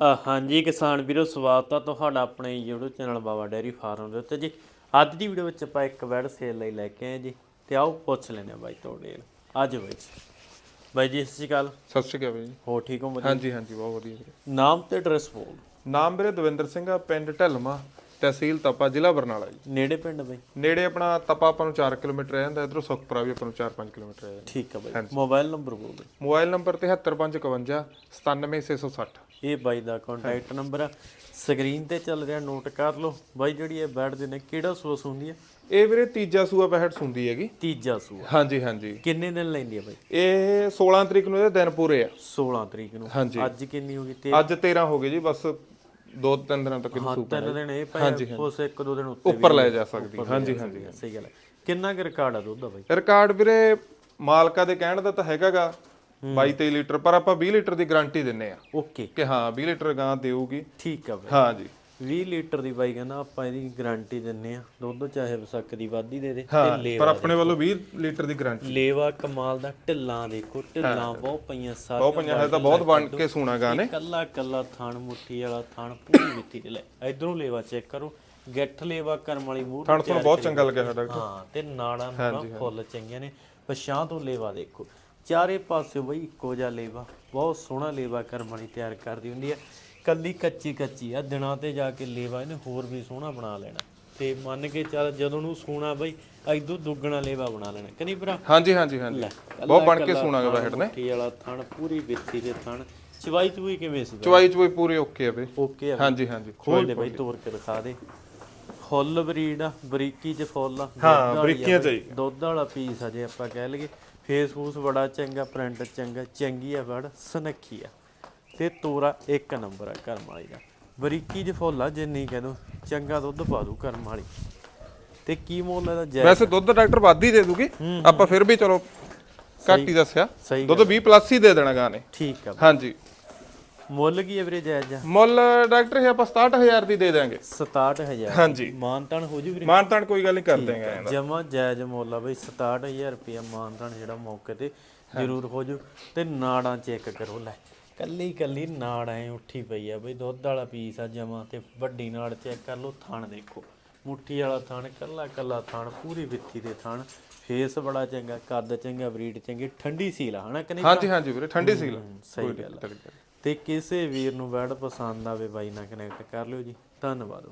ਹਾਂਜੀ ਕਿਸਾਨ ਵੀਰੋ ਸਵਾਗਤ ਆ ਤੁਹਾਡਾ ਆਪਣੇ YouTube channel Baba dairy farm ਦੇ ਉੱਤੇ ਜੀ। ਅੱਜ ਦੀ ਵੀਡੀਓ ਵਿੱਚ ਆਪਾਂ ਇੱਕ ਬੈਡ ਸੇਲ ਲਈ ਲੈ ਕੇ ਆਏ ਜੀ ਤੇ ਆਓ ਪੁੱਛ ਲੈਂਦੇ ਆ ਬਾਈ ਤੁਹਾਡੇ ਅੱਜ ਬਾਈ ਜੀ। ਬਾਈ ਜੀ ਸਤਿ ਸ਼੍ਰੀ ਅਕਾਲ। ਸਤਿ ਸ਼੍ਰੀ ਅਕਾਲ ਵੀਰੇ ਹੋ ਠੀਕ ਹੋ ਵਧੀਆ? ਹਾਂਜੀ ਹਾਂਜੀ ਬਹੁਤ ਵਧੀਆ ਵੀਰੇ ਨਾਮ ਤੇ ਐਡਰੈਸ ਬੋਲ। ਨਾਮ ਵੀਰੇ ਦਵਿੰਦਰ ਸਿੰਘ ਆ ਪਿੰਡ ਢਲਮਾ ਤਹਿਸੀਲ ਤਪਾ ਜ਼ਿਲ੍ਹਾ ਬਰਨਾਲਾ ਜੀ। ਨੇੜੇ ਪਿੰਡ ਬਾਈ? ਨੇੜੇ ਆਪਣਾ ਤਪਾ ਆਪਾਂ ਨੂੰ 4 ਕਿਲੋਮੀਟਰ ਰਹਿ ਜਾਂਦਾ ਇਧਰੋਂ ਸੁਖਪੁਰਾ ਵੀ ਆਪਾਂ ਨੂੰ 4-5 ਕਿਲੋਮੀਟਰ ਰਹਿ ਜਾਂਦਾ। ਠੀਕ ਆ ਬਾਈ। ਮੋਬਾਈਲ ਨੰਬਰ ਬੋਲ ਬਾਈ ਮੋਬਾਈਲ ਨੰਬਰ 73552 97660 ਇਹ ਬਾਈ ਦਾ ਕੰਟੈਕਟ ਨੰਬਰ ਆ। ਸਕਰੀਨ ਤੇ ਚੱਲ ਰਿਹਾ ਨੋਟ ਕਰ ਲਓ। ਬਾਈ ਜਿਹੜੀ ਇਹ ਬੈਡ ਦੇ ਨੇ ਕਿਹੜਾ ਸੋਸ ਹੁੰਦੀ ਹੈ ਇਹ ਵੀਰੇ ਤੀਜਾ ਸੂਆ ਪਹਿਟ ਸੁੰਦੀ ਹੈਗੀ। ਤੀਜਾ ਸੂਆ। ਹਾਂਜੀ ਹਾਂਜੀ। ਕਿੰਨੇ ਦਿਨ ਲੈਂਦੀ ਆ ਬਾਈ? ਇਹ 16 ਤਰੀਕ ਨੂੰ ਇਹਦੇ ਦਿਨ ਪੂਰੇ ਆ। 16 ਤਰੀਕ ਨੂੰ। ਹਾਂਜੀ। ਅੱਜ ਕਿੰਨੀ ਹੋ ਗਈ? ਤੇ ਅੱਜ 13 ਹੋ ਗਏ ਜੀ ਬਸ ਦੋ ਤਿੰਨ ਦਿਨਾਂ ਤੱਕ ਇਹਨੂੰ ਸੂਪ ਤਿੰਨ ਦਿਨ ਇਹ ਪਏ ਉਸ ਇੱਕ ਦੋ ਦਿਨ ਉੱਤੇ ਉੱਪਰ ਲੈ ਜਾ ਸਕਦੀ। ਹੈ। ਹਾਂਜੀ ਹਾਂਜੀ ਸਹੀ ਗੱਲ ਹੈ। ਕਿੰਨਾ ਕੁ ਰਿਕਾਰਡ ਆ ਦੁੱਧ ਦਾ ਬਾਈ? ਰਿਕਾਰਡ ਵੀਰੇ ਮਾਲਕਾ ਦੇ ਕਹਿਣ ਦਾ ਤਾਂ ਹੈਗਾਗਾ। 22 23 ਲੀਟਰ ਪਰ ਆਪਾਂ 20 ਲੀਟਰ ਦੀ ਗਾਰੰਟੀ ਦਿੰਨੇ ਆ। ਓਕੇ। ਕਿ ਹਾਂ 20 ਲੀਟਰ ਗਾਂ ਦੇਊਗੀ। ਠੀਕ ਆ ਬਾਈ। ਹਾਂ ਜੀ। 20 ਲੀਟਰ ਦੀ ਬਾਈ ਕਹਿੰਦਾ ਆਪਾਂ ਇਹਦੀ ਗਾਰੰਟੀ ਦਿੰਨੇ ਆ। ਦੁੱਧ ਚਾਹੇ ਵਸਕ ਦੀ ਵਾਧੀ ਦੇ ਦੇ ਹਾਂ ਤੇ ਪਰ ਲੇਵਾ ਆਪਣੇ ਵੱਲੋਂ 20 ਲੀਟਰ ਦੀ ਗਾਰੰਟੀ। ਲੇਵਾ ਕਮਾਲ ਦਾ ਢਿੱਲਾਂ ਦੇਖੋ ਢਿੱਲਾਂ ਬਹੁਤ ਪਈਆਂ ਸਾਰੀਆਂ ਬਹੁਤ ਪੰਜਾਂ ਹੈ ਤਾਂ ਬਹੁਤ ਬਣ ਕੇ ਸੂਣਾ ਗਾਂ ਨੇ। ਕੱਲਾ ਕੱਲਾ ਥਣ ਮੁੱਠੀ ਵਾਲਾ ਥਣ ਪੂਰੀ ਮਿੱਟੀ ਦੇ ਲੈ। ਇਧਰੋਂ ਲੇਵਾ ਚੈੱਕ ਕਰੋ। ਗਿੱਠ ਲੇਵਾ ਕਰਮ ਵਾਲੀ ਮੂੰਹ ਥਣ ਤੁਹਾਨੂੰ ਬਹੁਤ ਚੰਗਾ ਲੱਗਿਆ ਸਾਡਾ ਹਾਂ ਤੇ ਨਾੜਾਂ ਨੂੰ ਫੁੱਲ ਚੰਗੀਆਂ ਨੇ। ਪਛਾਂ ਤੋਂ ਲੇਵਾ ਦੇਖੋ। ਚਾਰੇ ਪਾਸੇ ਬਈ ਇੱਕੋ ਜਿਹਾ ਲੇਵਾ ਬਹੁਤ ਸੋਹਣਾ ਲੇਵਾ ਕਰਮ ਵਾਲੀ ਤਿਆਰ ਕਰਦੀ ਹੁੰਦੀ ਹੈ। ਕੱਲੀ ਕੱਚੀ ਕੱਚੀ ਆ ਦਿਨਾਂ ਤੇ ਜਾ ਕੇ ਲੇਵਾ ਇਹਨੇ ਹੋਰ ਵੀ ਸੋਹਣਾ ਬਣਾ ਲੈਣਾ। ਤੇ ਮੰਨ ਕੇ ਚੱਲ ਜਦੋਂ ਨੂੰ ਸੂਣਾ ਬਈ ਐਦੂ ਦੁੱਗਣਾ ਲੇਵਾ ਬਣਾ ਲੈਣਾ ਕਨੀ ਭਰਾ? ਹਾਂਜੀ ਹਾਂਜੀ ਹਾਂਜੀ। ਬਹੁਤ ਬਣ ਕੇ ਸੂਣਾ ਗਾ ਬੈਠ ਨੇ। ਮੁੱਠੀ ਵਾਲਾ ਥਣ ਪੂਰੀ ਵਿੱਥੀ ਦੇ ਥਣ। ਚਵਾਈ ਚੂਈ ਕਿਵੇਂ ਸੀ ਚੁਆਈ ਚੁਆਈ ਪੂਰੇ ਓਕੇ ਆ ਬਈ। ਓਕੇ ਆ ਹਾਂਜੀ ਹਾਂਜੀ। ਖੋਲ ਦੇ ਬਈ ਤੋੜ ਕੇ ਦਿਖਾ ਦੇ। ਫੁੱਲ ਬਰੀਡ ਆ ਬਰੀਕੀ ਚ ਫੁੱਲ ਆ। ਹਾਂ ਬਰੀਕੀਆਂ ਚਾਹੀ ਦੁੱਧ ਵਾਲਾ ਪੀਸ ਆ ਜੇ ਆਪਾਂ ਕਹਿ ਲਈਏ। ਫੇਸ ਫੂਸ ਬੜਾ ਚੰਗਾ ਪ੍ਰਿੰਟ ਚੰਗਾ ਚੰਗੀ ਆ ਬੜ ਸਨੱਖੀ ਆ। ਤੇ ਤੋਰਾ ਇੱਕ ਨੰਬਰ ਆ ਕਰਮ ਵਾਲੀ ਦਾ। ਬਰੀਕੀ ਚ ਫੁੱਲ ਆ ਜਿੰਨੀ ਕਹਿ ਦੋ ਚੰਗਾ ਦੁੱਧ ਪਾ ਦੂ ਕਰਮ ਵਾਲੀ। ਤੇ ਕੀ ਮੁੱਲ ਇਹਦਾ ਜੈ ਵੈਸੇ ਦੁੱਧ ਡਾਕਟਰ ਵੱਧ ਹੀ ਦੇ ਦੂਗੀ। ਆਪਾਂ ਫਿਰ ਵੀ ਚਲੋ ਘੱਟ ਹੀ ਦੱਸਿਆ। ਦੁੱਧ 20 ਪਲੱਸ ਹੀ ਦੇ ਦੇਣਾ ਗਾਂ ਨੇ। ਠੀਕ ਆ। ਹਾਂਜੀ। ਮੁੱਲ ਕੀ ਐਵਰੇਜ ਜਾਇਜ਼ ਆ ਮੁੱਲ ਡਾਕਟਰ ਇਹ ਆਪਾਂ 67000 ਦੀ ਦੇ ਦਾਂਗੇ 67000 ਹਾਂਜੀ। ਮਾਨਤਾਨ ਹੋ ਜੂ ਵੀਰੇ? ਮਾਨਤਾਨ ਕੋਈ ਗੱਲ ਨਹੀਂ ਕਰ ਦੇਂਗੇ ਜਮਾ ਜਾਇਜ਼ ਮੁੱਲ ਆ ਬਈ 67000 ਰੁਪਇਆ ਮਾਨਤਾਨ ਜਿਹੜਾ ਮੌਕੇ ਤੇ ਜ਼ਰੂਰ ਹੋ ਜੂ। ਤੇ ਨਾੜਾਂ ਚੈੱਕ ਕਰੋ ਲੈ ਕੱਲੀ ਕੱਲੀ ਨਾੜ ਐ ਉੱਠੀ ਪਈ ਆ ਬਈ ਦੁੱਧ ਵਾਲਾ ਪੀਸ ਆ ਜਮਾ ਤੇ ਵੱਡੀ ਨਾੜ ਚੈੱਕ ਕਰ ਲਓ ਥਣ ਦੇਖੋ। ਮੁੱਠੀ ਵਾਲਾ ਥਣ ਕੱਲਾ ਕੱਲਾ ਥਣ ਪੂਰੀ ਵਿੱਥੀ ਦੇ ਥਣ। ਫੇਸ ਬੜਾ ਚੰਗਾ ਕੱਦ ਚੰਗਾ ਬਰੀਡ ਚੰਗੀ ਠੰਡੀ ਸੀਲ ਆ ਹਨਾ ਕਿ ਨਹੀਂ ਹਾਂਜੀ ਹਾਂਜੀ ਵੀਰੇ ਠੰਡੀ ਸੀ ਸਹੀ ਗੱਲ। ਤੇ ਕਿਸੇ ਵੀਰ ਨੂੰ ਵੈਡ ਪਸੰਦ ਆਵੇ ਬਾਈ ਨਾਲ ਕਨੈਕਟ ਕਰ ਲਿਓ ਜੀ। ਧੰਨਵਾਦ।